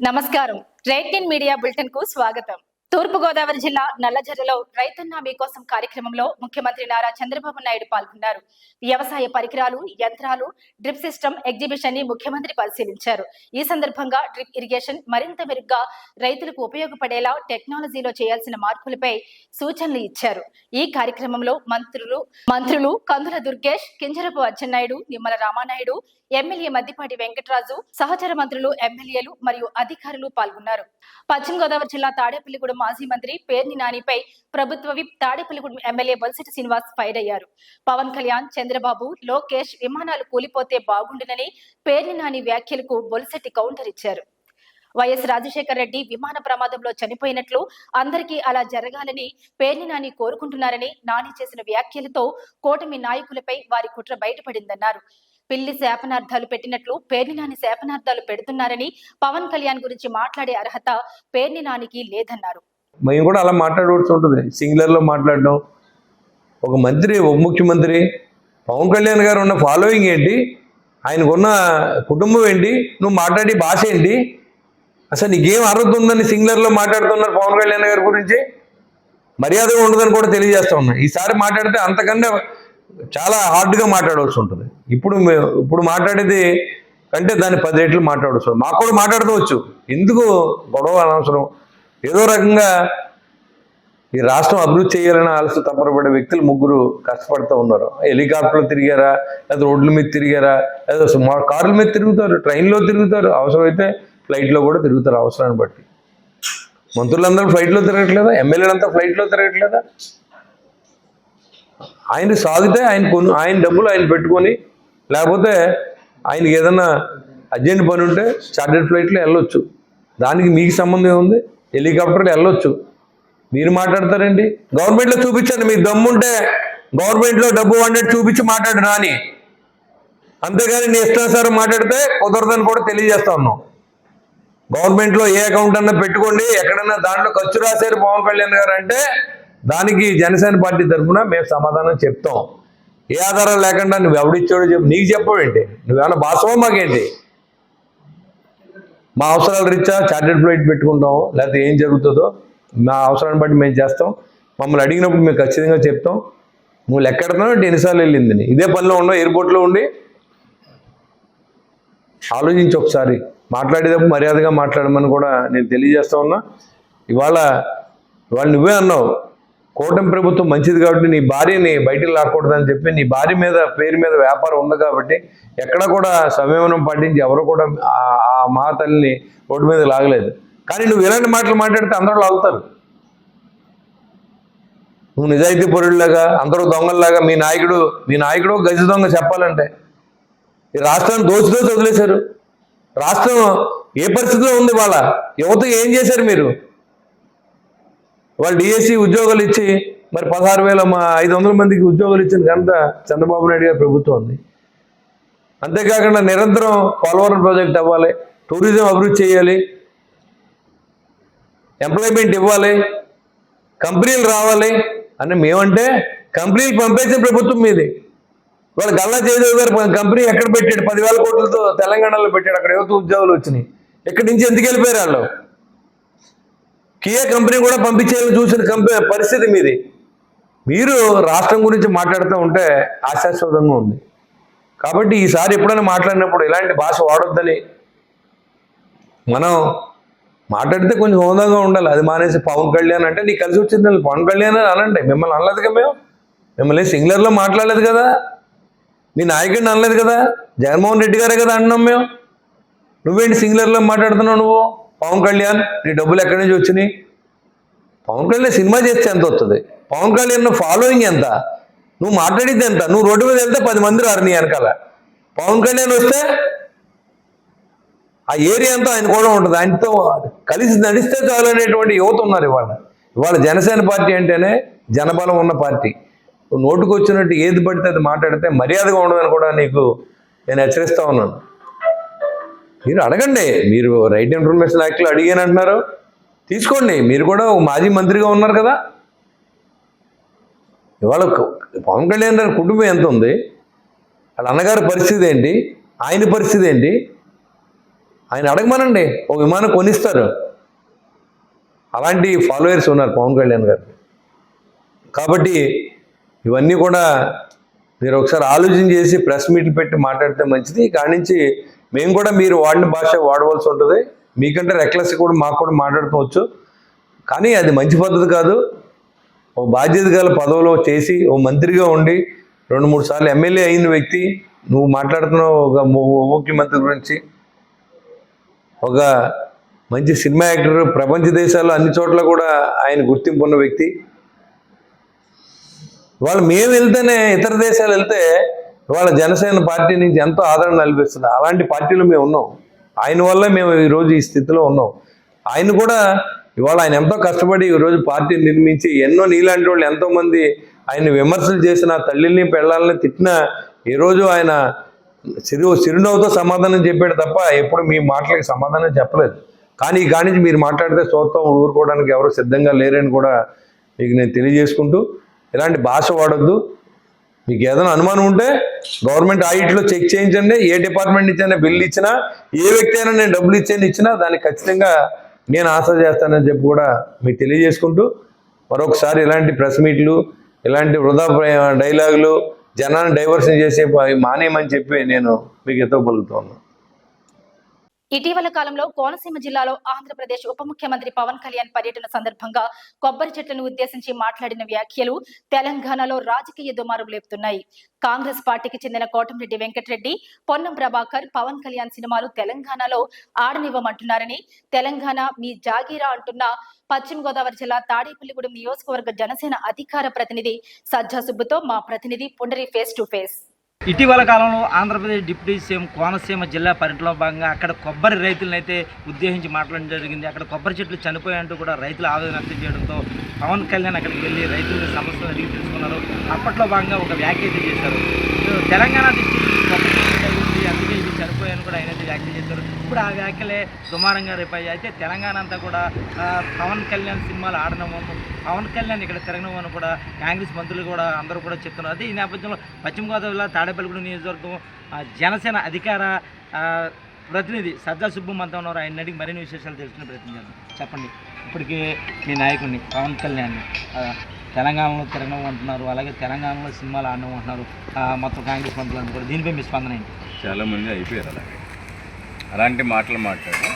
నమస్కారం. Right media బులెటిన్కు స్వాగతం. తూర్పుగోదావరి జిల్లా నల్లజర్రలో రైతన్న మీకోసం కార్యక్రమంలో ముఖ్యమంత్రి నారా చంద్రబాబు నాయుడు పాల్గొన్నారు. వ్యవసాయ పరికరాలు యంత్రాలు డ్రిప్ సిస్టమ్ ఎగ్జిబిషన్ని ముఖ్యమంత్రి పరిశీలించారు. ఈ సందర్భంగా డ్రిప్ ఇరిగేషన్ మరింత మెరుగ్గా రైతులకు ఉపయోగపడేలా టెక్నాలజీలో చేయాల్సిన మార్పులపై సూచనలు ఇచ్చారు. ఈ కార్యక్రమంలో మంత్రులు మంత్రులు కందుల దుర్గేష్ కింజరపు అచ్చెన్నాయుడు నిమ్మల రామానాయుడు ఎమ్మెల్యే మద్దిపాటి వెంకటరాజు సహచర మంత్రులు ఎమ్మెల్యేలు మరియు అధికారులు పాల్గొన్నారు. పశ్చిమ గోదావరి జిల్లా తాడేపల్లిగూడెం మాజీ మంత్రి పేర్ని నానిపై ప్రభుత్వ whip Tadepalligudem MLA Bolisetti Srinivas fire అయ్యారు. పవన్ కళ్యాణ్ చంద్రబాబు లోకేష్ విమానాలు కూలిపోతే బాగుండునని పేర్ని నాని వ్యాఖ్యలకు బొల్సటి కౌంటర్ ఇచ్చారు. వైఎస్ రాజశేఖర రెడ్డి విమాన ప్రమాదంలో చనిపోయినట్లు అందరికీ అలా జరగాలని పేర్ని నాని కోరుకుంటున్నారని నాని చేసిన వ్యాఖ్యలతో కూటమి నాయకులపై వారి కుట్ర బయటపడిందన్నారు. పిల్లి శాపనార్థాలు పెట్టినట్లు పేర్ని నాని శాపనార్థాలు పెడుతున్నారని పవన్ కళ్యాణ్ గురించి మాట్లాడే అర్హత పేర్ని నానికి లేదన్నారు. మేము కూడా అలా మాట్లాడవలసి ఉంటుంది. సింగులర్లో మాట్లాడడం ఒక మంత్రి ఒక ముఖ్యమంత్రి పవన్ కళ్యాణ్ గారు ఉన్న ఫాలోయింగ్ ఏంటి? ఆయనకున్న కుటుంబం ఏంటి? నువ్వు మాట్లాడే భాష ఏంటి? అసలు నీకేం అర్హత ఉందని సింగులర్లో మాట్లాడుతున్నారు పవన్ కళ్యాణ్ గారి గురించి? మర్యాదగా ఉండదని కూడా తెలియజేస్తా ఉన్నా. ఈసారి మాట్లాడితే అంతకన్నా చాలా హార్డ్గా మాట్లాడవలసి ఉంటుంది. ఇప్పుడు ఇప్పుడు మాట్లాడేది కంటే దాన్ని పది రెట్లు మాట్లాడవచ్చు. మాకు కూడా మాట్లాడుకోవచ్చు ఎందుకు గొడవ అనవసరం? ఏదో రకంగా ఈ రాష్ట్రం అభివృద్ధి చేయాలని ఆలస్య తప్పనపడే వ్యక్తులు ముగ్గురు కష్టపడుతూ ఉన్నారు. హెలికాప్టర్లో తిరిగారా? లేదా రోడ్ల మీద తిరిగారా? లేదా కార్ల మీద తిరుగుతారు ట్రైన్లో తిరుగుతారు. అవసరమైతే ఫ్లైట్లో కూడా తిరుగుతారు. అవసరాన్ని బట్టి. మంత్రులందరూ ఫ్లైట్లో తిరగట్లేదా? ఎమ్మెల్యేలంతా ఫ్లైట్లో తిరగట్లేదా? ఆయన సాగితే ఆయన కొను ఆయన డబ్బులు ఆయన పెట్టుకొని లేకపోతే ఆయనకి ఏదన్నా అర్జెంట్ పని ఉంటే చార్టెడ్ ఫ్లైట్లో వెళ్ళొచ్చు. దానికి మీకు సంబంధం ఉంది హెలికాప్టర్లో వెళ్ళొచ్చు. మీరు మాట్లాడతారండి? గవర్నమెంట్లో చూపించండి మీకు దమ్ముంటే గవర్నమెంట్లో డబ్బు వండేది చూపించి మాట్లాడు రాని. అంతేగాని నీ ఇష్టానుసారం మాట్లాడితే కుదరదని కూడా తెలియజేస్తా ఉన్నాం. గవర్నమెంట్లో ఏ అకౌంట్ అన్నా పెట్టుకోండి. ఎక్కడన్నా దాంట్లో ఖర్చు రాశారు పవన్ కళ్యాణ్ గారు అంటే దానికి జనసేన పార్టీ తరఫున మేము సమాధానం చెప్తాం. ఏ ఆధారం లేకుండా నువ్వు ఎవడిచ్చాడో చెప్పు. నీకు చెప్పవేంటి? నువ్వేమన్నా బాసవా మాకేంటి? మా అవసరాలు రీత్యా చార్టెడ్ ఫ్లైట్ పెట్టుకుంటాం. లేకపోతే ఏం జరుగుతుందో మా అవసరాన్ని బట్టి మేము చేస్తాం. మమ్మల్ని అడిగినప్పుడు మేము ఖచ్చితంగా చెప్తాం. నువ్వు లెక్కెడుతున్నావు అంటే ఎన్నిసార్లు వెళ్ళిందని ఇదే పనిలో ఉన్నావు ఎయిర్పోర్ట్లో ఉండి. ఆలోచించి ఒకసారి. మాట్లాడేటప్పుడు మర్యాదగా మాట్లాడమని కూడా నేను తెలియజేస్తా ఉన్నా. ఇవాళ ఇవాళ నువ్వే అన్నావు. కూటమి ప్రభుత్వం మంచిది కాబట్టి నీ భార్యని బయటికి లాక్కూడదని చెప్పి నీ భార్య మీద పేరు మీద వ్యాపారం ఉంది కాబట్టి ఎక్కడ కూడా సంయమనం పాటించి ఎవరు కూడా ఆ- మా తల్లిని రోడ్డు మీద లాగలేదు. కానీ నువ్వు ఇలాంటి మాటలు మాట్లాడితే అందరూ లాగుతారు. నువ్వు నిజాయితీ పరుడిలాగా అందరూ దొంగల్లాగా మీ నాయకుడు మీ నాయకుడు గజ దొంగ చెప్పాలంటే ఈ రాష్ట్రాన్ని దోచి దోచి వదిలేశారు. రాష్ట్రం ఏ పరిస్థితిలో ఉంది వాళ్ళ? యువత ఏం చేశారు మీరు? వాళ్ళు డిఎస్సి ఉద్యోగాలు ఇచ్చి మరి పదహారు వేల మా ఐదు వందల మందికి ఉద్యోగాలు ఇచ్చిన ఘనత చంద్రబాబు నాయుడు గారి ప్రభుత్వం ఉంది అంతేకాకుండా నిరంతరం పోలవరం ప్రాజెక్ట్ అవ్వాలి టూరిజం అభివృద్ధి చేయాలి ఎంప్లాయ్మెంట్ ఇవ్వాలి కంపెనీలు రావాలి అని మేమంటే కంపెనీలు పంపేసిన ప్రభుత్వం మీది. వాళ్ళు గల్లా జయదేవ్ గారు కంపెనీ ఎక్కడ పెట్టాడు? పదివేల కోట్లతో తెలంగాణలో పెట్టాడు అక్కడ యువత ఉద్యోగాలు వచ్చినాయి. ఇక్కడి నుంచి ఎందుకు వెళ్ళిపోయారు వాళ్ళు? కియా కంపెనీ కూడా పంపించేయాలని చూసిన కంపెనీ పరిస్థితి మీది. మీరు రాష్ట్రం గురించి మాట్లాడుతూ ఉంటే ఆశాస్పదంగా ఉంది. కాబట్టి ఈసారి ఎప్పుడైనా మాట్లాడినప్పుడు ఇలాంటి భాష వాడొద్దని మనం మాట్లాడితే కొంచెం హోదాగా ఉండాలి. అది మానేసి పవన్ కళ్యాణ్ అంటే నీకు కలిసి వచ్చింది. పవన్ కళ్యాణ్ అని అనండి. మిమ్మల్ని అనలేదుగా మేము. మిమ్మల్ని సింగులర్లో మాట్లాడలేదు కదా. మీ నాయకుడిని అనలేదు కదా. జగన్మోహన్ రెడ్డి గారే కదా అన్నాం మేము. నువ్వేంటి సింగులర్లో మాట్లాడుతున్నావు నువ్వు? పవన్ కళ్యాణ్ నీ డబ్బులు ఎక్కడి నుంచి వచ్చినాయి? పవన్ కళ్యాణ్ సినిమా చేస్తే ఎంత వస్తుంది పవన్ కళ్యాణ్ ఫాలోయింగ్ ఎంత? నువ్వు మాట్లాడితే ఎంత? నువ్వు రోడ్డు మీద వెళ్తే పది మంది రారు నీ వెనకాల. పవన్ కళ్యాణ్ వస్తే ఆ ఏరియా అంతా ఆయన కూడా ఉంటుంది. ఆయనతో కలిసి నడిస్తే చాలు అనేటువంటి యువత ఉన్నారు ఇవాళ. ఇవాళ జనసేన పార్టీ అంటేనే జనబలం ఉన్న పార్టీ. నోటుకు వచ్చినట్టు ఏది పడితే అది మాట్లాడితే మర్యాదగా ఉండదని కూడా నీకు నేను హెచ్చరిస్తూ ఉన్నాను. మీరు అడగండి. మీరు రైట్ ఇన్ఫర్మేషన్ యాక్ట్లో అడిగానంటున్నారు తీసుకోండి. మీరు కూడా ఒక మాజీ మంత్రిగా ఉన్నారు కదా. ఇవాళ పవన్ కళ్యాణ్ గారి కుటుంబం ఎంత ఉంది? వాళ్ళ అన్నగారి పరిస్థితి ఏంటి? ఆయన పరిస్థితి ఏంటి? ఆయన అడగమనండి. ఒక విమానం కొనిస్తారు. అలాంటి ఫాలోయర్స్ ఉన్నారు పవన్ కళ్యాణ్ గారు. కాబట్టి ఇవన్నీ కూడా మీరు ఒకసారి ఆలోచన చేసి ప్రెస్ మీట్లు పెట్టి మాట్లాడితే మంచిది. కాడి నుంచి మేము కూడా మీరు వాడిన భాష వాడవలసి ఉంటుంది. మీకంటే రెక్లెస్ కూడా మాకు కూడా మాట్లాడుకోవచ్చు. కానీ అది మంచి పద్ధతి కాదు. ఓ బాధ్యత గల పదవిలో చేసి ఓ మంత్రిగా ఉండి రెండు మూడు సార్లు ఎమ్మెల్యే అయిన వ్యక్తి నువ్వు మాట్లాడుతున్నావు ఒక ముఖ్యమంత్రి గురించి. ఒక మంచి సినిమా యాక్టర్ ప్రపంచ దేశాల్లో అన్ని చోట్ల కూడా ఆయన గుర్తింపు ఉన్న వ్యక్తి. వాళ్ళు మేము వెళ్తేనే ఇతర దేశాలు వెళ్తే ఇవాళ జనసేన పార్టీ నుంచి ఎంతో ఆదరణ కల్పిస్తుంది అలాంటి పార్టీలో మేము ఉన్నాం. ఆయన వల్ల మేము ఈరోజు ఈ స్థితిలో ఉన్నాం. ఆయన కూడా ఇవాళ ఆయన ఎంతో కష్టపడి ఈరోజు పార్టీ నిర్మించి ఎన్నో నీలాంటి వాళ్ళు ఎంతోమంది ఆయన విమర్శలు చేసిన తల్లిని పెళ్ళాలని తిట్టినా ఈరోజు ఆయన చిరు చిరునవ్వుతో సమాధానం చెప్పాడు తప్ప ఎప్పుడు మీ మాటలకి సమాధానం చెప్పలేదు. కానీ ఈ కానించి నుంచి మీరు మాట్లాడితే చూస్తాం ఊరుకోవడానికి ఎవరు సిద్ధంగా లేరని కూడా మీకు నేను తెలియజేసుకుంటూ ఇలాంటి భాష వాడొద్దు. మీకు ఏదైనా అనుమానం ఉంటే గవర్నమెంట్ ఆడిట్లో చెక్ చేయించండి ఏ డిపార్ట్మెంట్ నుంచి బిల్లు ఇచ్చినా ఏ వ్యక్తి అయినా నేను డబ్బులు ఇచ్చేది ఇచ్చినా దానికి ఖచ్చితంగా నేను ఆశ చేస్తానని చెప్పి కూడా మీకు తెలియజేసుకుంటూ మరొకసారి ఇలాంటి ప్రెస్ మీట్లు ఇలాంటి వృధా డైలాగులు జనాన్ని డైవర్షన్ చేసే మానేయమని చెప్పి నేను మీకు ఎత్తపలుగుతున్నాను ఇటీవల కాలంలో కోనసీమ జిల్లాలో ఆంధ్రప్రదేశ్ ఉప ముఖ్యమంత్రి పవన్ కళ్యాణ్ పర్యటన సందర్భంగా కొబ్బరి చెట్లను ఉద్దేశించి మాట్లాడిన వ్యాఖ్యలు తెలంగాణలో రాజకీయ దుమారం లేపుతున్నాయి. కాంగ్రెస్ పార్టీకి చెందిన కోటంరెడ్డి వెంకటరెడ్డి పొన్నం ప్రభాకర్ పవన్ కళ్యాణ్ సినిమాలు తెలంగాణలో ఆడనివ్వమంటున్నారని తెలంగాణ మీ జాగీరా అంటున్న పశ్చిమ గోదావరి జిల్లా తాడేపల్లిగూడెం నియోజకవర్గ జనసేన అధికార ప్రతినిధి సజ్జా సుబ్బుతో మా ప్రతినిధి పుండరి ఫేస్ టు ఫేస్. ఇటీవల కాలంలో ఆంధ్రప్రదేశ్ డిప్యూటీ సీఎం కోనసీమ జిల్లా పర్యటనలో భాగంగా అక్కడ కొబ్బరి రైతులను అయితే ఉద్దేశించి మాట్లాడడం జరిగింది. అక్కడ కొబ్బరి చెట్లు చనిపోయాయంటూ కూడా రైతులు ఆవేదన వ్యక్తం చేయడంతో పవన్ కళ్యాణ్ అక్కడికి వెళ్ళి రైతుల సమస్యలు అడిగి తెలుసుకున్నారు. అప్పట్లో భాగంగా ఒక వ్యాఖ్య చేశారు. తెలంగాణ డిస్టిక్ అందుకే ఇది చనిపోయాయని కూడా ఆయన వ్యాఖ్యలు చేశారు. ఇప్పుడు ఆ వ్యాఖ్యలే దుమారంగా రేపాయి అయితే తెలంగాణ అంతా కూడా పవన్ కళ్యాణ్ సినిమాలు ఆడడం పవన్ కళ్యాణ్ ఇక్కడ తిరగడం అని కూడా కాంగ్రెస్ మంత్రులు కూడా అందరూ కూడా చెప్తున్నారు. అదే ఈ నేపథ్యంలో పశ్చిమ గోదావరిలో తాడేపల్లిగూడ నియోజకవర్గం ఆ, జనసేన అధికార ప్రతినిధి సజ్జా సుబ్బు మనతో ఉన్నారు. ఆయన అడిగి మరిన్ని విశేషాలు తెలుసుకునే ప్రయత్నం చేద్దాం. చెప్పండి. ఇప్పటికే మీ నాయకుడిని పవన్ కళ్యాణ్ తెలంగాణలో తిరగడం అంటున్నారు అలాగే తెలంగాణలో సినిమాలు ఆడడం అంటున్నారు మొత్తం కాంగ్రెస్ మంత్రులు అంటున్నారు కూడా. దీనిపై మీ స్పందన ఏంటి? చాలామంది అయిపోయారు అలాగే. అలాంటి మాటలు మాట్లాడి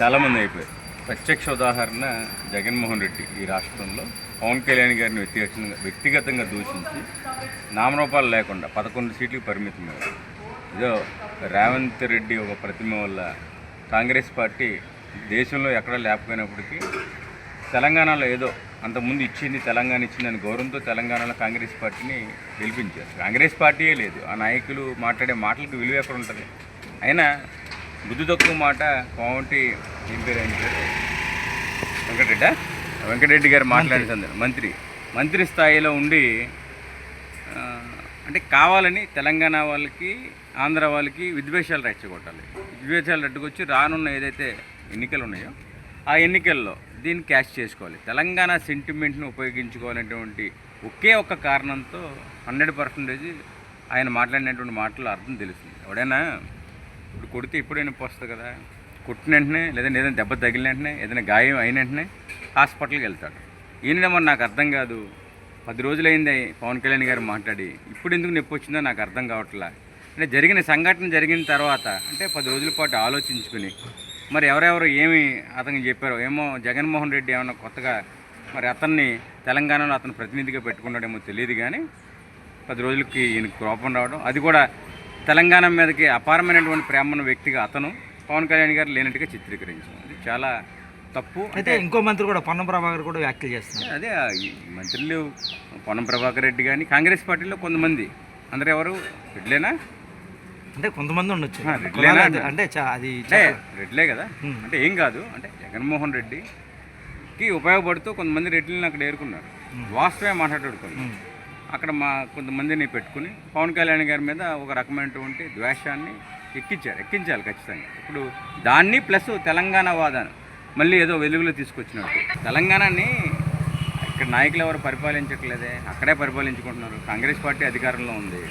చాలామంది అయిపోయారు. ప్రత్యక్ష ఉదాహరణ జగన్మోహన్ రెడ్డి ఈ రాష్ట్రంలో పవన్ కళ్యాణ్ గారిని వ్యక్తిగతంగా వ్యక్తిగతంగా దూషించి నామరూపాలు లేకుండా పదకొండు సీట్లకు పరిమితమయ్యారు ఏదో రేవంత్ రెడ్డి ఒక ప్రతిమ వల్ల కాంగ్రెస్ పార్టీ దేశంలో ఎక్కడా లేకపోయినప్పటికీ తెలంగాణలో ఏదో అంతకుముందు ఇచ్చింది తెలంగాణ ఇచ్చిందని గౌరవంతో తెలంగాణలో కాంగ్రెస్ పార్టీని గెలిపించారు. కాంగ్రెస్ పార్టీయే లేదు. ఆ నాయకులు మాట్లాడే మాటలకు విలువ ఎక్కడ ఉంటుంది? అయినా బుద్ధి తక్కువ మాట పావంటి ఏం పేరు ఆయన పేరు? వెంకటరెడ్డా? వెంకటరెడ్డి గారు మాట్లాడిన సందర్భం. మంత్రి. మంత్రి స్థాయిలో ఉండి అంటే కావాలని తెలంగాణ వాళ్ళకి ఆంధ్ర వాళ్ళకి విద్వేషాలు రెచ్చగొట్టాలి. విద్వేషాలు రెట్టుకొచ్చి రానున్న ఏదైతే ఎన్నికలు ఉన్నాయో ఆ ఎన్నికల్లో దీన్ని క్యాష్ చేసుకోవాలి. తెలంగాణ సెంటిమెంట్ని ఉపయోగించుకోవాలనేటువంటి ఒకే ఒక్క కారణంతో హండ్రెడ్ పర్సెంటేజ్ ఆయన మాట్లాడినటువంటి మాటలు అర్థం తెలుస్తుంది. ఎవడైనా ఇప్పుడు కొడితే ఎప్పుడైనా నొప్పి వస్తుంది కదా కొట్టిన వెంటనే లేదంటే ఏదైనా దెబ్బ తగిలిన వెంటనే ఏదైనా గాయం అయిన వెంటనే హాస్పిటల్కి వెళ్తాడు. ఈయన మరి నాకు అర్థం కాదు. పది రోజులైంది పవన్ కళ్యాణ్ గారు మాట్లాడి ఇప్పుడు ఎందుకు నొప్పి వచ్చిందో నాకు అర్థం కావట్లా. అంటే జరిగిన సంఘటన జరిగిన తర్వాత అంటే పది రోజుల పాటు ఆలోచించుకుని మరి ఎవరెవరు ఏమి అతనికి చెప్పారో? ఏమో జగన్మోహన్ రెడ్డి ఏమన్నా కొత్తగా మరి అతన్ని తెలంగాణలో అతను ప్రతినిధిగా పెట్టుకున్నాడేమో తెలియదు కానీ పది రోజులకి ఈయనకు కోపం రావడం. అది కూడా తెలంగాణ మీదకి అపారమైనటువంటి ప్రేమ ఉన్న వ్యక్తిగా అతను పవన్ కళ్యాణ్ గారు లేనట్టుగా చిత్రీకరించాం అది చాలా తప్పు. అయితే ఇంకో మంత్రి కూడా పొన్నం ప్రభాకర్ కూడా వ్యాఖ్యలు చేస్తున్నారు. అదే మంత్రులు పొన్నం ప్రభాకర్ రెడ్డి కానీ కాంగ్రెస్ పార్టీలో కొంతమంది. అందరు ఎవరు? రెడ్లేనా? అంటే కొంతమంది ఉండొచ్చు. అంటే అది రెడ్లే కదా. అంటే ఏం కాదు. అంటే జగన్మోహన్ రెడ్డికి ఉపయోగపడుతూ కొంతమంది రెడ్లను అక్కడ ఏరుకున్నారు. వాస్తవే మాట్లాడుకున్నారు ఉమ్. అక్కడ మా కొంతమందిని పెట్టుకుని పవన్ కళ్యాణ్ గారి మీద ఒక రకమైనటువంటి ద్వేషాన్ని ఎక్కించారు. ఎక్కించాలి ఖచ్చితంగా. ఇప్పుడు దాన్ని ప్లస్ తెలంగాణ వాదాన్ని మళ్ళీ ఏదో వెలుగులో తీసుకొచ్చినట్టు. తెలంగాణని ఇక్కడ నాయకులు ఎవరు పరిపాలించట్లేదే? అక్కడే పరిపాలించుకుంటున్నారు. కాంగ్రెస్ పార్టీ అధికారంలో ఉంది.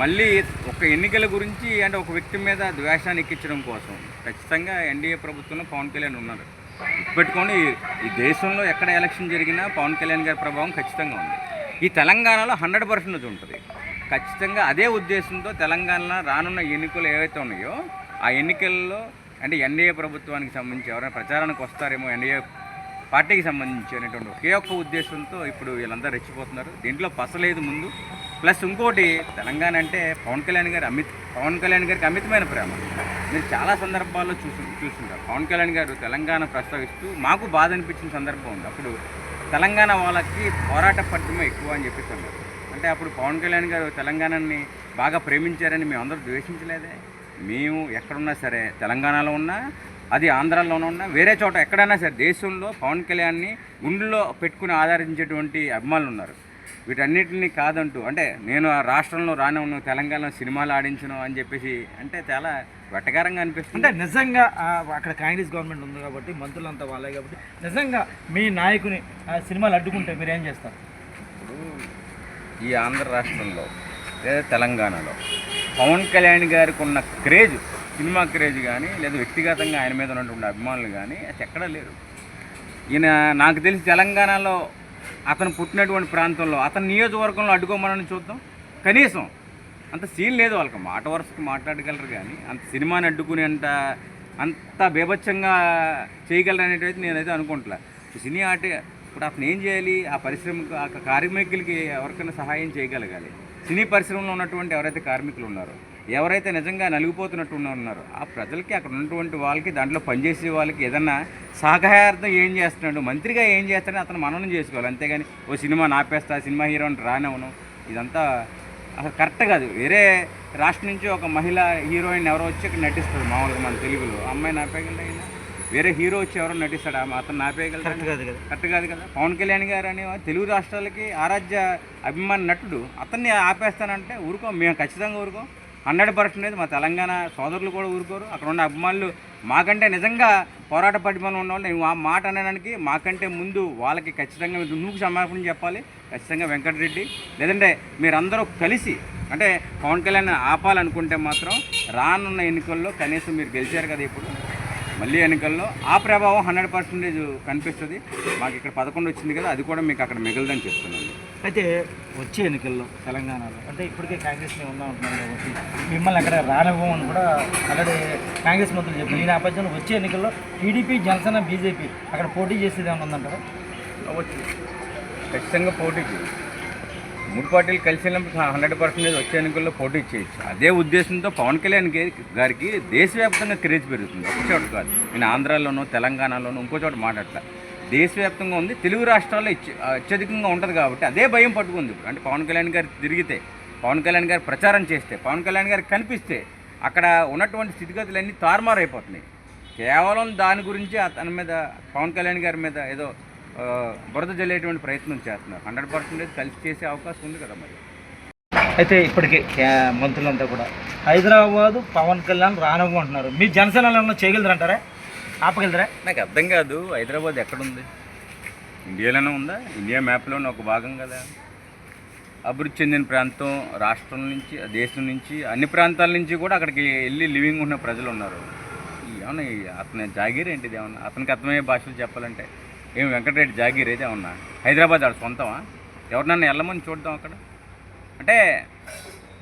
మళ్ళీ ఒక ఎన్నికల గురించి అంటే ఒక వ్యక్తి మీద ద్వేషాన్ని ఎక్కించడం కోసం ఖచ్చితంగా ఎన్డీఏ ప్రభుత్వంలో పవన్ కళ్యాణ్ ఉన్నారు. పెట్టుకొని ఈ దేశంలో ఎక్కడ ఎలక్షన్ జరిగినా పవన్ కళ్యాణ్ గారి ప్రభావం ఖచ్చితంగా ఉంది. ఈ తెలంగాణలో హండ్రెడ్ పర్సెంట్ ఉంటుంది. ఖచ్చితంగా అదే ఉద్దేశంతో తెలంగాణలో రానున్న ఎన్నికలు ఏవైతే ఉన్నాయో ఆ ఎన్నికల్లో అంటే ఎన్డీఏ ప్రభుత్వానికి సంబంధించి ఎవరైనా ప్రచారానికి వస్తారేమో ఎన్డీఏ పార్టీకి సంబంధించినటువంటి ఒకే ఒక్క ఉద్దేశంతో ఇప్పుడు వీళ్ళందరూ రెచ్చిపోతున్నారు. దీంట్లో పసలేదు ముందు. ప్లస్ ఇంకోటి తెలంగాణ అంటే పవన్ కళ్యాణ్ గారి అమిత్ పవన్ కళ్యాణ్ గారికి అమితమైన ప్రేమ. మీరు చాలా సందర్భాల్లో చూసి చూస్తుంటారు. పవన్ కళ్యాణ్ గారు తెలంగాణ ప్రస్తావిస్తూ మాకు బాధ అనిపించిన సందర్భం ఉంది. అప్పుడు తెలంగాణ వాళ్ళకి పోరాట పట్టుమ ఎక్కువ అని చెప్పేసి అన్నారు. అంటే అప్పుడు పవన్ కళ్యాణ్ గారు తెలంగాణని బాగా ప్రేమించారని మేము అందరూ ద్వేషించలేదే? మేము ఎక్కడున్నా సరే తెలంగాణలో ఉన్నా అది ఆంధ్రాలోనే ఉన్నా వేరే చోట ఎక్కడైనా సరే దేశంలో పవన్ కళ్యాణ్ని గుండెలో పెట్టుకుని ఆదరించేటువంటి అభిమానులు ఉన్నారు. వీటన్నిటిని కాదంటూ అంటే నేను ఆ రాష్ట్రంలో రానే తెలంగాణలో సినిమాలు ఆడించను అని చెప్పేసి అంటే చాలా వెటకారంగా అనిపిస్తుంది. అంటే నిజంగా అక్కడ కాంగ్రెస్ గవర్నమెంట్ ఉంది కాబట్టి మంత్రులంతా వాళ్ళే కాబట్టి నిజంగా మీ నాయకుని ఆ సినిమాలు అడ్డుకుంటే మీరు ఏం చేస్తారు? ఇప్పుడు ఈ ఆంధ్ర రాష్ట్రంలో లేదా తెలంగాణలో పవన్ కళ్యాణ్ గారికి ఉన్న క్రేజ్ సినిమా క్రేజ్ కానీ లేదా వ్యక్తిగతంగా ఆయన మీద ఉన్నటువంటి అభిమానులు కానీ అది ఎక్కడా లేరు. ఈయన నాకు తెలిసి తెలంగాణలో అతను పుట్టినటువంటి ప్రాంతంలో అతని నియోజకవర్గంలో అడ్డుకోమని చూద్దాం. కనీసం అంత సీన్ లేదు వాళ్ళకి. మాట వరుసకు మాట్లాడగలరు కానీ అంత సినిమాని అడ్డుకుని అంత అంత బేభత్సంగా చేయగలరు అనేటైతే నేనైతే అనుకుంటలే. సినీ ఆట ఇప్పుడు అతను ఏం చేయాలి? ఆ పరిశ్రమకు ఆ కార్మికులకి ఎవరికైనా సహాయం చేయగలగాలి. సినీ పరిశ్రమలో ఉన్నటువంటి ఎవరైతే కార్మికులు ఉన్నారో ఎవరైతే నిజంగా నలిగిపోతున్నట్టు ఉన్న- ఉన్నారో ఆ ప్రజలకి అక్కడ ఉన్నటువంటి వాళ్ళకి దాంట్లో పనిచేసే వాళ్ళకి ఏదన్నా సహాయార్థం ఏం చేస్తున్నాడు మంత్రిగా ఏం చేస్తాడని అతను మననం చేసుకోవాలి. అంతేగాని ఓ సినిమా నాపేస్తా సినిమా హీరోని రానవను. ఇదంతా అసలు కరెక్ట్ కాదు. వేరే రాష్ట్రం నుంచి ఒక మహిళ హీరోయిన్ ఎవరో వచ్చి ఇక్కడ నటిస్తుంది మామూలుగా మన తెలుగులో. అమ్మాయి నాపేయగలరా ఈయన? వేరే హీరో వచ్చి ఎవరో నటిస్తాడు? ఆమె అతను నాపేయగలరా కరెక్ట్ కాదు కదా. కరెక్ట్ కాదు కదా. పవన్ కళ్యాణ్ గారు అనే తెలుగు రాష్ట్రాలకి ఆరాధ్య అభిమాన నటుడు. అతన్ని ఆపేస్తానంటే ఊరుకో మేము ఖచ్చితంగా ఊరుకోం. హండ్రెడ్ పర్సెంట్ మా తెలంగాణ సోదరులు కూడా ఊరుకోరు. అక్కడ ఉన్న అభిమానులు మాకంటే నిజంగా పోరాట పటిమలు ఉన్న వాళ్ళు ఆ మాట అనడానికి మాకంటే ముందు వాళ్ళకి ఖచ్చితంగా నువ్వు సమర్పణ చెప్పాలి. ఖచ్చితంగా వెంకటరెడ్డి. లేదంటే మీరందరూ కలిసి అంటే పవన్ కళ్యాణ్ ఆపాలనుకుంటే మాత్రం రానున్న ఎన్నికల్లో కనీసం మీరు గెలిచారు కదా ఇప్పుడు. మళ్ళీ ఎన్నికల్లో ఆ ప్రభావం హండ్రెడ్ పర్సెంటేజ్ కనిపిస్తుంది. మాకు ఇక్కడ పదకొండు వచ్చింది కదా అది కూడా మీకు అక్కడ మిగలదని చెప్తున్నాను. అయితే వచ్చే ఎన్నికల్లో తెలంగాణలో అంటే ఇప్పటికే కాంగ్రెస్ని ఉందా ఉంటున్నారు కాబట్టి మిమ్మల్ని అక్కడ రానివ్వమని కూడా ఆల్రెడీ కాంగ్రెస్ మంత్రులు చెప్పారు. ఈ నేపథ్యంలో వచ్చే ఎన్నికల్లో టీడీపీ జనసేన బీజేపీ అక్కడ పోటీ చేసేది ఏమైనా ఉందంటారా? ఖచ్చితంగా పోటీ మూడు పార్టీలు కలిసినప్పుడు హండ్రెడ్ పర్సెంటేజ్ వచ్చే ఎన్నికల్లో పోటీ చేయొచ్చు. అదే ఉద్దేశంతో పవన్ కళ్యాణ్ గారికి దేశవ్యాప్తంగా క్రేజ్ పెరుగుతుంది. ఒక చోట కాదు. నేను ఆంధ్రాలోనూ తెలంగాణలోనూ ఇంకో చోట మాట్లాడతా. దేశవ్యాప్తంగా ఉంది. తెలుగు రాష్ట్రాల్లో అత్యధికంగా ఉంటుంది కాబట్టి అదే భయం పట్టుకుంది ఇప్పుడు. అంటే పవన్ కళ్యాణ్ గారు తిరిగితే పవన్ కళ్యాణ్ గారు ప్రచారం చేస్తే పవన్ కళ్యాణ్ గారికి కనిపిస్తే అక్కడ ఉన్నటువంటి స్థితిగతులన్నీ తారుమారు అయిపోతున్నాయి కేవలం దాని గురించి అతని మీద పవన్ కళ్యాణ్ గారి మీద ఏదో బురద జల్లేటువంటి ప్రయత్నం చేస్తున్నారు. హండ్రెడ్ పర్సెంటేజ్ కలిసి చేసే అవకాశం ఉంది కదా మరి. అయితే ఇప్పటికే మంత్రులంతా కూడా హైదరాబాదు పవన్ కళ్యాణ్ రానివ్వమంటున్నారు మీ జనసేన ఏమన్నా చేయగలరంటారా? ఆపగలరా? నాకు అర్థం కాదు. హైదరాబాద్ ఎక్కడుంది? ఇండియాలోనే ఉందా? ఇండియా మ్యాప్లోనే ఒక భాగం కదా. అభివృద్ధి చెందిన ప్రాంతం రాష్ట్రం నుంచి దేశం నుంచి అన్ని ప్రాంతాల నుంచి కూడా అక్కడికి వెళ్ళి లివింగ్ ఉన్న ప్రజలు ఉన్నారు. ఏమన్నా అతని జాగీర్ ఏంటిది? ఏమన్నా అతనికి అర్థమయ్యే భాషలు చెప్పాలంటే. ఏం వెంకటరెడ్డి జాగీర్ అయితే ఉన్నా? హైదరాబాద్ ఆడ సొంతమా? ఎవరినన్నా వెళ్ళమని చూద్దాం అక్కడ? అంటే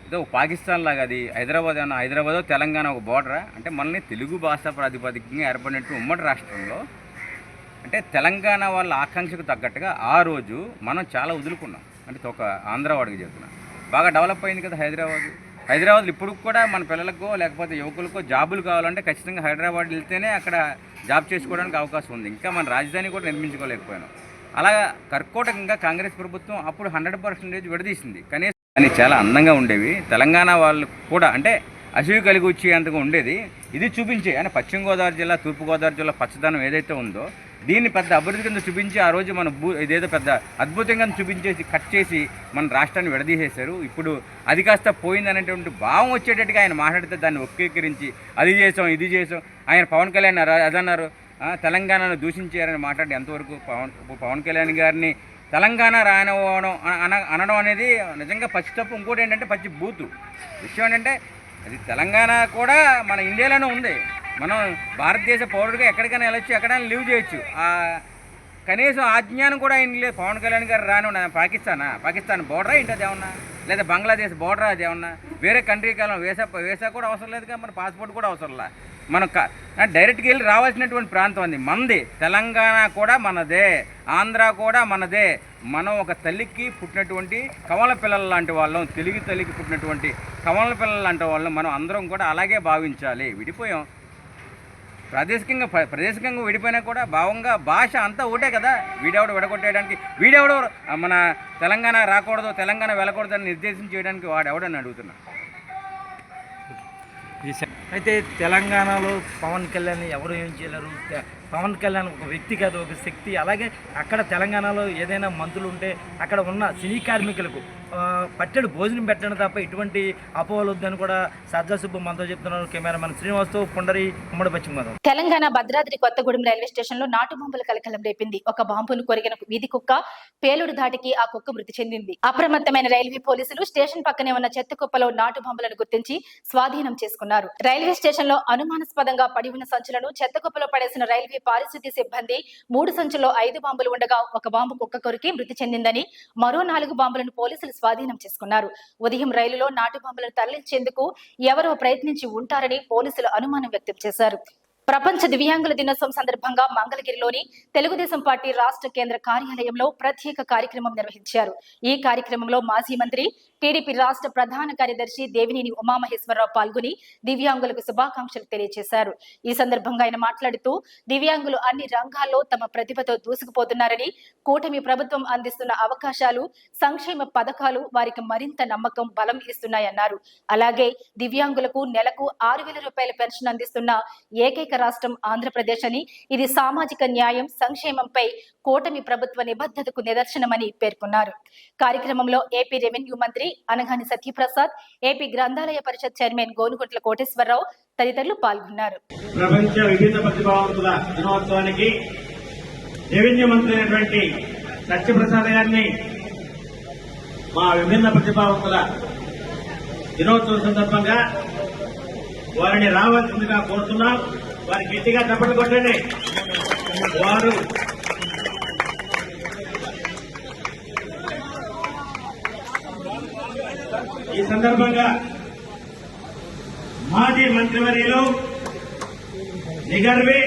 ఏదో పాకిస్తాన్ లాగా అది హైదరాబాద్ అన్న హైదరాబాద్ తెలంగాణ ఒక బోర్డరా? అంటే మనల్ని తెలుగు భాష ప్రాతిపదికంగా ఏర్పడినట్టు ఉమ్మడి రాష్ట్రంలో అంటే తెలంగాణ వాళ్ళ ఆకాంక్షకు తగ్గట్టుగా ఆ రోజు మనం చాలా వదులుకున్నాం. అంటే ఒక ఆంధ్రవాడికి చెప్తున్నాం. బాగా డెవలప్ అయింది కదా హైదరాబాద్. హైదరాబాద్ ఇప్పుడు కూడా మన పిల్లలకో లేకపోతే యువకులకో జాబులు కావాలంటే ఖచ్చితంగా హైదరాబాద్ వెళ్తేనే అక్కడ జాబ్ చేసుకోవడానికి అవకాశం ఉంది. ఇంకా మన రాజధాని కూడా నిర్మించుకోలేకపోయాం అలా కర్కోటకంగా కాంగ్రెస్ ప్రభుత్వం అప్పుడు హండ్రెడ్ పర్సెంటేజ్ విడదీసింది. కనీసం అని చాలా అందంగా ఉండేవి. తెలంగాణ వాళ్ళు కూడా అంటే అసూయ కలిగి వచ్చేంతగా ఉండేది. ఇది చూపించే అంటే పశ్చిమ గోదావరి జిల్లా తూర్పుగోదావరి జిల్లా పచ్చదనం ఏదైతే ఉందో దీన్ని పెద్ద అభివృద్ధి కింద చూపించి ఆ రోజు మన భూ ఇదేదో పెద్ద అద్భుతంగా చూపించేసి కట్ చేసి మన రాష్ట్రాన్ని విడదీసేశారు. ఇప్పుడు అది కాస్త పోయిందనేటువంటి భావం వచ్చేటట్టుగా ఆయన మాట్లాడితే దాన్ని ఒక్కీకరించి అది చేసాం ఇది చేసాం. ఆయన పవన్ కళ్యాణ్ అదన్నారు తెలంగాణను దూషించారని మాట్లాడి ఎంతవరకు పవన్ పవన్ కళ్యాణ్ గారిని తెలంగాణ రానివ్వడం అన- అన అనడం అనేది నిజంగా పచ్చి తప్పు. ఇంకోటి ఏంటంటే పచ్చి బూతు. విషయం ఏంటంటే అది తెలంగాణ కూడా మన ఇండియాలోనే ఉంది. మనం భారతదేశ పౌరుడిగా ఎక్కడికైనా వెళ్ళొచ్చు ఎక్కడైనా లీవ్ చేయొచ్చు. కనీసం ఆ జ్ఞానం కూడా ఆయన లేదు. పవన్ కళ్యాణ్ గారు రాను ఉన్నా పాకిస్తానా? పాకిస్తాన్ బోర్డరా ఏంటి ఏమన్నా? లేదా బంగ్లాదేశ్ బోర్డరా అది ఏమన్నా? వేరే కంట్రీకి వెళ్ళాం వేసా వేసా కూడా అవసరం లేదు మన పాస్పోర్ట్ కూడా అవసరంలా. మనం క- డైరెక్ట్గా వెళ్ళి రావాల్సినటువంటి ప్రాంతం అది. మనది తెలంగాణ కూడా మనదే. ఆంధ్ర కూడా మనదే. మనం ఒక తల్లికి పుట్టినటువంటి కమల పిల్లల లాంటి వాళ్ళం. తెలుగు తల్లికి పుట్టినటువంటి కమల పిల్లల లాంటి వాళ్ళం. మనం అందరం కూడా అలాగే భావించాలి. విడిపోయాం. ప్రాదేశికంగా ప్ర- ప్రాదేశికంగా విడిపోయినా కూడా భావంగా భాష అంతా ఒకటే కదా. వీడెవడు విడగొట్టేయడానికి? వీడెవడో మన తెలంగాణ రాకూడదు తెలంగాణ వెళ్ళకూడదు అని నిర్దేశం చేయడానికి వాడెవడని అడుగుతున్నా? అయితే తెలంగాణలో పవన్ కళ్యాణ్ ఎవరు ఏం చేయలేరు? పవన్ కళ్యాణ్ ఒక వ్యక్తి కాదు ఒక శక్తి. అలాగే అక్కడ తెలంగాణలో ఏదైనా మంత్రులు ఉంటే అక్కడ ఉన్న సినీ కార్మికులకు పట్టెడు భోజనం పెట్టడం తప్ప ఇటువంటి అపోవలొద్దని కూడా సజ్జా సుబ్బు మనతో చెప్తున్నారు కెమెరామెన్ శ్రీనివాస్తో పుండరి ఉమ్మడి పశ్చిమ గోదావరి. తెలంగాణ భద్రాద్రి కొత్తగూడెం రైల్వే స్టేషన్లో నాటు బాంబుల కలకలం రేపింది. ఒక బాంబును కొరిగిన వీధి కుక్క పేలుడు దాటికి ఆ కుక్క మృతి చెందింది. అప్రమత్తమైన రైల్వే పోలీసులు స్టేషన్ పక్కనే ఉన్న చెత్త కుప్పలో నాటు బాంబులను గుర్తించి స్వాధీనం చేసుకున్నారు. రైల్వే స్టేషన్లో అనుమానాస్పదంగా పడి ఉన్న సంచులను చెత్త కుప్పలో పడేసిన రైల్వే పారిశుద్ధ్య సిబ్బంది మూడు సంచుల్లో ఐదు బాంబులు ఉండగా ఒక బాంబు కుక్క కొరికి మృతి చెందిందని మరో నాలుగు బాంబులను పోలీసులు స్వాధీనం చేసుకున్నారు. ఉదయం రైలులో నాటు బొమ్మలను తరలించేందుకు ఎవరో ప్రయత్నించి ఉంటారని పోలీసులు అనుమానం వ్యక్తం చేశారు. ప్రపంచ దివ్యాంగుల దినోత్సవం సందర్భంగా మంగళగిరిలోని తెలుగుదేశం పార్టీ రాష్ట్ర కేంద్ర కార్యాలయంలో ప్రత్యేక కార్యక్రమం నిర్వహించారు. ఈ కార్యక్రమంలో మాజీ మంత్రి టీడీపీ రాష్ట్ర ప్రధాన కార్యదర్శి దేవినేని ఉమామహేశ్వరరావు పాల్గొని దివ్యాంగులకు శుభాకాంక్షలు తెలియజేశారు ఈ సందర్భంగా ఆయన మాట్లాడుతూ దివ్యాంగులు అన్ని రంగాల్లో తమ ప్రతిభతో దూసుకుపోతున్నారని కూటమి ప్రభుత్వం అందిస్తున్న అవకాశాలు సంక్షేమ పథకాలు వారికి మరింత నమ్మకం బలం ఇస్తున్నాయన్నారు. అలాగే దివ్యాంగులకు నెలకు ఆరు వేల రూపాయల పెన్షన్ అందిస్తున్న ఏకైక రాష్ట్రం ఆంధ్రప్రదేశ్ అని ఇది సామాజిక న్యాయం సంక్షేమంపై కూటమి ప్రభుత్వ నిబద్ధతకు నిదర్శనమని పేర్కొన్నారు. కార్యక్రమంలో ఏపీ రెవెన్యూ మంత్రి అనగాని సత్యప్రసాద్ ఏపీ గ్రంథాలయ పరిషత్ చైర్మన్ గోనుగుంట్ల కోటేశ్వరరావు తదితరులు పాల్గొన్నారు. ప్రపంచ విభిన్న ప్రతిభావంతుల దినోత్సవానికి రెవెన్యూ మంత్రి అయినటువంటి సత్యప్రసాద్ గారిని మా విభిన్న ప్రతిభావంతుల దినోత్సవం సందర్భంగా వారిని రావాల్సిందిగా కోరుతున్నాం. వారి గట్టిగా చప్పట్లు కొట్టండి. వారు ఈ సందర్భంగా మాజీ మంత్రివర్యులు నిగర్వి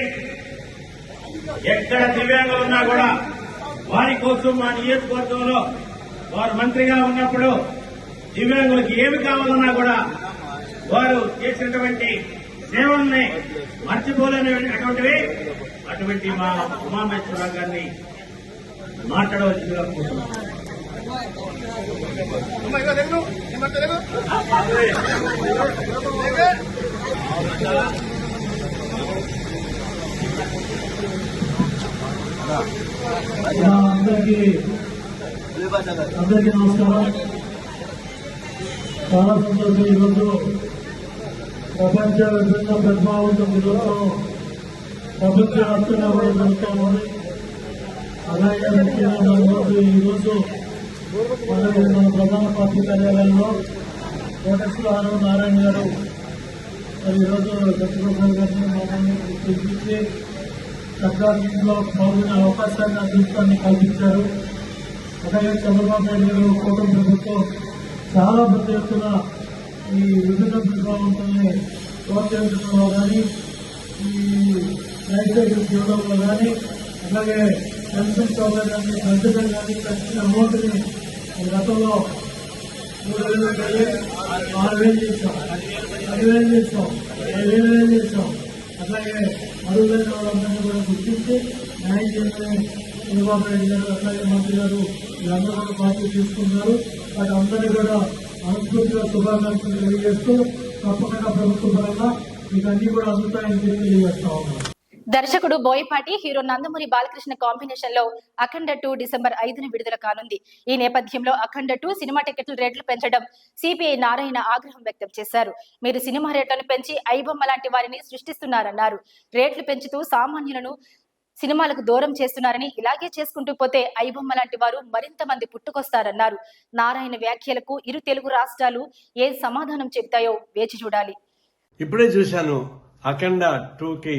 ఎక్కడ దివ్యాంగులు ఉన్నా కూడా వారి కోసం మా నియోజకవర్గంలో వారు మంత్రిగా ఉన్నప్పుడు దివ్యాంగులకు ఏమి కావాలన్నా కూడా వారు చేసినటువంటి సేవల్ని మర్చిపోలేనటువంటివి అటువంటి మా ఉమామేశ్వరరావు గారిని మాట్లాడవలసిందిగా కోరుతున్నాం. అందరికీ అందరికీ నమస్కారం. చాలా సంతోషం ఈరోజు. ప్రపంచవ్యాప్తంగా విభిన్న దినోత్సవం ప్రపంచ వ్యాప్తంగా కూడా జరుగుతూ ఉంది అలాగే ముఖ్యంగా ఈరోజు మన మన ప్రధాన పార్టీ కార్యాలయంలో కోటేశ్వరరావు నారాయణ గారు మరి ఈరోజు చంద్రబాబు గారిని మమ్మల్ని పిలిపించి సర్కారంలో పాల్గొనే అవకాశాన్ని అందించడాన్ని కల్పించారు. అలాగే చంద్రబాబు నాయుడు గారు కూటమి ప్రభుత్వం చాలా పెద్ద ఎత్తున ఈ విభిన్న ప్రభావంతుల్ని ప్రోత్సహించడంలో కానీ ఈ రైతు జీవనంలో కానీ అలాగే పెన్షన్ సౌకర్యాన్ని పెంచడం కానీ పెన్షన్ అమౌంట్ని గతంలో మూడు వేలు ఉండేది ఆరు వేలు చేసాం పది వేలు చేసాం ఏడు వేలు చేసాం అట్లాగే అడుగులైన వాళ్ళందరినీ కూడా గుర్తించి న్యాయం చేయమని చంద్రబాబు నాయుడు గారు అట్లాగే మంత్రి గారు వీళ్ళందరూ కూడా బాధ్యత తీసుకున్నారు. వాటి అందరినీ కూడా మనస్ఫూర్తిగా శుభాకాంక్షలు తెలియజేస్తూ తప్పకుండా ప్రభుత్వ పరంగా మీకు అన్ని కూడా అందుతాయని తెలియజేస్తా ఉన్నాను. దర్శకుడు బోయపాటి హీరో నందమూరి బాలకృష్ణ కాంబినేషన్లో అఖండ టూ డిసెంబర్ ఐదున విడుదల కానుంది. ఈ నేపథ్యంలో అఖండ టూ సినిమా టికెట్ల రేట్లు పెంచడం సిపిఐ నారాయణ ఆగ్రహం వ్యక్తం చేశారు. మీరు సినిమా రేట్లను పెంచి ఐబొమ్మ లాంటి వారిని సృష్టిస్తున్నారన్నారు. రేట్లు పెంచుతూ సామాన్యులను సినిమాలకు దూరం చేస్తున్నారని ఇలాగే చేసుకుంటూ పోతే ఐబొమ్మ లాంటి వారు మరింత మంది పుట్టుకొస్తారన్నారు. నారాయణ వ్యాఖ్యలకు ఇరు తెలుగు రాష్ట్రాలు ఏ సమాధానం చెబుతాయో వేచి చూడాలి. ఇప్పుడే చూశాను అఖండ టూకి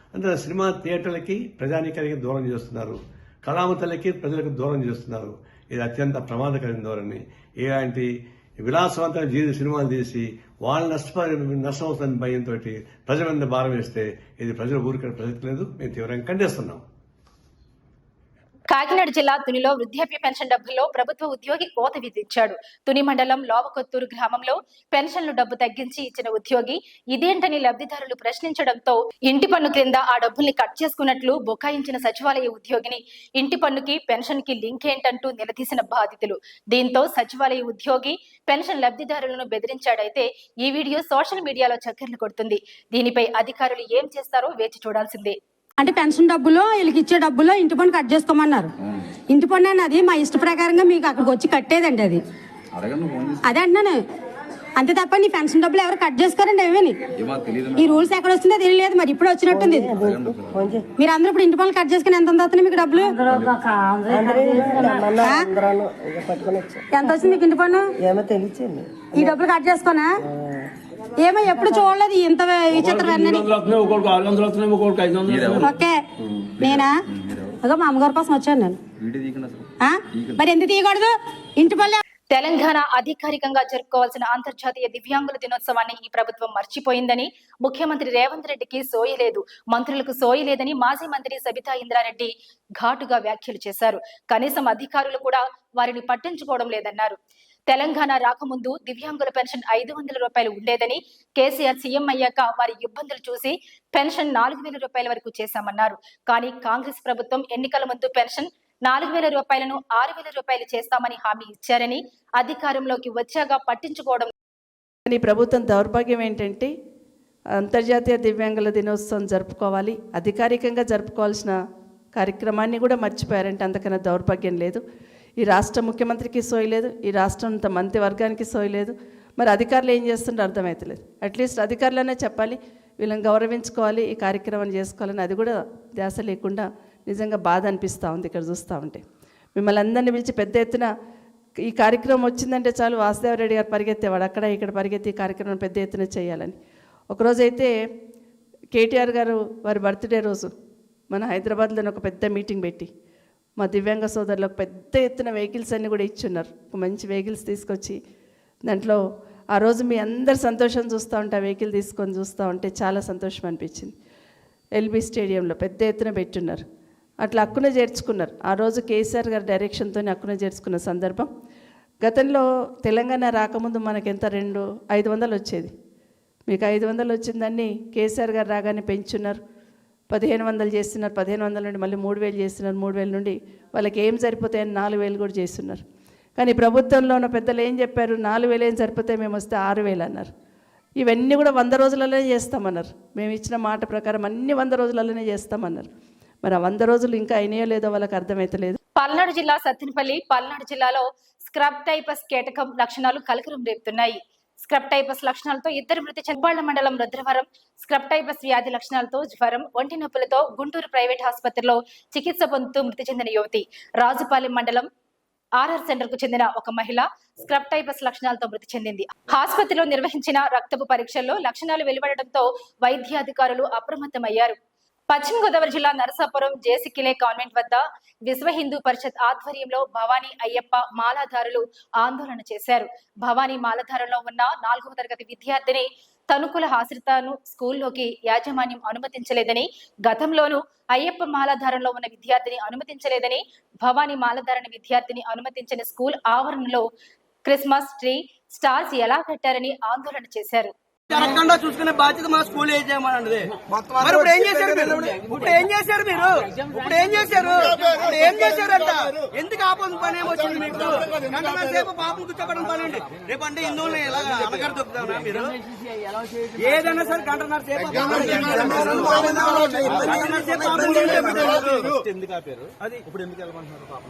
అంటే సినిమా థియేటర్లకి ప్రజానీకానికి దూరం చేస్తున్నారు. కళామతలకి ప్రజలకు దూరం చేస్తున్నారు. ఇది అత్యంత ప్రమాదకరమైన ధోరణి. ఇలాంటి విలాసవంతమైన జీవిత సినిమాలు తీసి వాళ్ళు నష్టపరి నష్టం అవుతుందని భయంతో ప్రజల మీద భారం వేస్తే ఇది ప్రజల ఊరికే ప్రసక్తి లేదు. మేము తీవ్రంగా ఖండిస్తున్నాం. కాకినాడ జిల్లా తునిలో వృద్ధాప్య పెన్షన్ డబ్బుల్లో ప్రభుత్వ ఉద్యోగి కోత విధించాడు. తుని మండలం లోవకొత్తూరు గ్రామంలో పెన్షన్లు డబ్బు తగ్గించి ఇచ్చిన ఉద్యోగి ఇదేంటని లబ్ధిదారులు ప్రశ్నించడంతో ఇంటి పన్ను క్రింద ఆ డబ్బుల్ని కట్ చేసుకున్నట్లు బుకాయించిన సచివాలయ ఉద్యోగిని ఇంటి పన్నుకి పెన్షన్కి లింక్ ఏంటంటూ నిలదీసిన బాధితులు. దీంతో సచివాలయ ఉద్యోగి పెన్షన్ లబ్ధిదారులను బెదిరించాడైతే ఈ వీడియో సోషల్ మీడియాలో చక్కర్లు కొడుతుంది. దీనిపై అధికారులు ఏం చేస్తారో వేచి చూడాల్సిందే. అంటే పెన్షన్ డబ్బులు వీళ్ళకి ఇచ్చే డబ్బులు ఇంటి పన్ను కట్ చేసుకోమన్నారు. ఇంటి పన్ను అన్నది మా ఇష్ట ప్రకారంగా మీకు అక్కడికి వచ్చి కట్టేదండి అది. అదే అంటున్నాను. అంతే తప్ప నీ పెన్షన్ డబ్బులు ఎవరు కట్ చేసుకోరండి ఏమని ఈ రూల్స్ ఎక్కడ వస్తుందో తెలియలేదు మరి ఇప్పుడు వచ్చినట్టుంది. మీరు అందరూ ఇప్పుడు ఇంటి పనులు కట్ చేసుకుని ఎంత వస్తున్నాయి మీకు డబ్బులు? ఎంత వచ్చింది మీకు ఇంటి పన్ను? ఈ డబ్బులు కట్ చేసుకోనా ఏమో ఎప్పుడు చూడలేదు ఇంత ఓకే. నేనా? అదో మా అమ్మగారి కోసం వచ్చాను నేను? మరి ఎందుకు తీయకూడదు? ఇంటి పల్లె తెలంగాణ అధికారికంగా జరుపుకోవాల్సిన అంతర్జాతీయ దివ్యాంగుల దినోత్సవాన్ని ఈ ప్రభుత్వం మర్చిపోయిందని ముఖ్యమంత్రి రేవంత్ రెడ్డికి సోయలేదు మంత్రులకు సోయలేదని మాజీ మంత్రి సబితా ఇంద్రారెడ్డి ఘాటుగా వ్యాఖ్యలు చేశారు. కనీసం అధికారులు కూడా వారిని పట్టించుకోవడం లేదన్నారు. తెలంగాణ రాకముందు దివ్యాంగుల పెన్షన్ ఐదు వందల రూపాయలు ఉండేదని కేసీఆర్ సీఎం అయ్యాక వారి ఇబ్బందులు చూసి పెన్షన్ నాలుగు వేల రూపాయల వరకు చేశామన్నారు. కానీ కాంగ్రెస్ ప్రభుత్వం ఎన్నికల ముందు పెన్షన్ నాలుగు వేల రూపాయలను ఆరు వేల రూపాయలు చేస్తామని హామీ ఇచ్చారని అధికారంలోకి వచ్చాక పట్టించుకోవడం ప్రభుత్వం దౌర్భాగ్యం ఏంటంటే అంతర్జాతీయ దివ్యాంగుల దినోత్సవం జరుపుకోవాలి. అధికారికంగా జరుపుకోవాల్సిన కార్యక్రమాన్ని కూడా మర్చిపోయారంటే అంతకన్నా దౌర్భాగ్యం లేదు. ఈ రాష్ట్ర ముఖ్యమంత్రికి సోయలేదు ఈ రాష్ట్రం అంత మంత్రివర్గానికి సోయలేదు మరి అధికారులు ఏం చేస్తుంటే అర్థమవుతలేదు అట్లీస్ట్ అధికారులనే చెప్పాలి వీళ్ళని గౌరవించుకోవాలి ఈ కార్యక్రమాన్ని చేసుకోవాలని అది కూడా ధ్యాస లేకుండా నిజంగా బాధ అనిపిస్తూ ఉంది ఇక్కడ చూస్తూ ఉంటే. మిమ్మల్ని అందరినీ పిలిచి పెద్ద ఎత్తున ఈ కార్యక్రమం వచ్చిందంటే చాలు వాసుదేవరెడ్డి గారు పరిగెత్తేవాడు అక్కడ ఇక్కడ పరిగెత్తి ఈ కార్యక్రమం పెద్ద ఎత్తున చేయాలని. ఒకరోజైతే కేటీఆర్ గారు వారి బర్త్డే రోజు మన హైదరాబాద్లోనే ఒక పెద్ద మీటింగ్ పెట్టి మా దివ్యాంగ సోదరులకు పెద్ద ఎత్తున వెహికల్స్ అన్నీ కూడా ఇచ్చున్నారు. ఒక మంచి వెహికల్స్ తీసుకొచ్చి దాంట్లో ఆ రోజు మీ అందరు సంతోషం చూస్తూ ఉంటే ఆ వెహికల్ తీసుకొని చూస్తూ ఉంటే చాలా సంతోషం అనిపించింది. ఎల్బీ స్టేడియంలో పెద్ద ఎత్తున పెట్టున్నారు. అట్లా అక్కున చేర్చుకున్నారు. ఆ రోజు కేసీఆర్ గారి డైరెక్షన్తో అక్కున చేర్చుకున్న సందర్భం. గతంలో తెలంగాణ రాకముందు మనకి ఎంత? రెండు ఐదు వందలు వచ్చేది. మీకు ఐదు వందలు వచ్చిందని కేసీఆర్ గారు రాగానే పెంచున్నారు. పదిహేను వందలు చేస్తున్నారు పదిహేను వందల నుండి మళ్ళీ మూడు వేలు చేస్తున్నారు మూడు వేల నుండి వాళ్ళకి ఏం సరిపోతాయని నాలుగు వేలు కూడా చేస్తున్నారు. కానీ ప్రభుత్వంలో ఉన్న పెద్దలు ఏం చెప్పారు? నాలుగు వేలు ఏం సరిపోతాయి మేము వస్తే ఆరు వేలు అన్నారు. ఇవన్నీ కూడా వంద రోజులలోనే చేస్తామన్నారు. మేము ఇచ్చిన మాట ప్రకారం అన్ని వంద రోజులలోనే చేస్తామన్నారు. మరి ఆ వంద రోజులు ఇంకా అయినాయో లేదో వాళ్ళకి అర్థమైతలేదు పల్నాడు జిల్లా సత్తినపల్లి పల్నాడు జిల్లాలో స్క్రబ్ టైపస్ కీటకం లక్షణాలు కలకరం రేపుతున్నాయి. స్క్రబ్ టైపస్ లక్షణాలతో ఇద్దరు మృతి చెందాళ్ళ మండలం రుద్రవరం. స్క్రబ్ టైపస్ వ్యాధి లక్షణాలతో జ్వరం ఒంటి నొప్పులతో గుంటూరు ప్రైవేట్ ఆసుపత్రిలో చికిత్స పొందుతూ మృతి చెందిన యువతి. రాజుపాలెం మండలం ఆర్ఆర్ సెంటర్కు చెందిన ఒక మహిళ స్క్రబ్ టైపస్ లక్షణాలతో మృతి చెందింది. ఆసుపత్రిలో నిర్వహించిన రక్తపు పరీక్షల్లో లక్షణాలు వెలువడటంతో వైద్యాధికారులు అప్రమత్తమయ్యారు. పశ్చిమ గోదావరి జిల్లా నరసాపురం జేసికిలే కాన్వెంట్ వద్ద విశ్వ హిందూ పరిషత్ ఆధ్వర్యంలో భవానీ అయ్యప్ప మాలాధారులు ఆందోళన చేశారు. భవానీ మాలధారంలో ఉన్న నాలుగవ తరగతి విద్యార్థిని తనుకుల ఆశ్రితను స్కూల్లోకి యాజమాన్యం అనుమతించలేదని గతంలోనూ అయ్యప్ప మాలాధారంలో ఉన్న విద్యార్థిని అనుమతించలేదని భవానీ మాలధారణ విద్యార్థిని అనుమతించిన స్కూల్ ఆవరణలో క్రిస్మస్ ట్రీ స్టార్స్ ఎలా కట్టారని ఆందోళన చేశారు. జరగకుండా చూసుకునే బాధ్యత మా స్కూల్ ఏం చేయమన్నది మరి ఇప్పుడు ఏం చేశారు మీరు? ఇప్పుడు ఏం చేశారు మీరు? ఇప్పుడు ఏం చేశారు? ఇప్పుడు ఏం చేశారంట? ఎందుకు ఆపద పని ఏమొచ్చింది మీకు? సేపు పాపం కూర్చోబడిన పని అండి రేపు అంటే దొక్కుతారా మీరు? ఏదైనా సరే గంటన్నర సేపు గంటన్నర సేపు పాపం ఎందుకు ఆపారు? అది ఇప్పుడు ఎందుకు వెళ్ళమంటున్నారు పాపం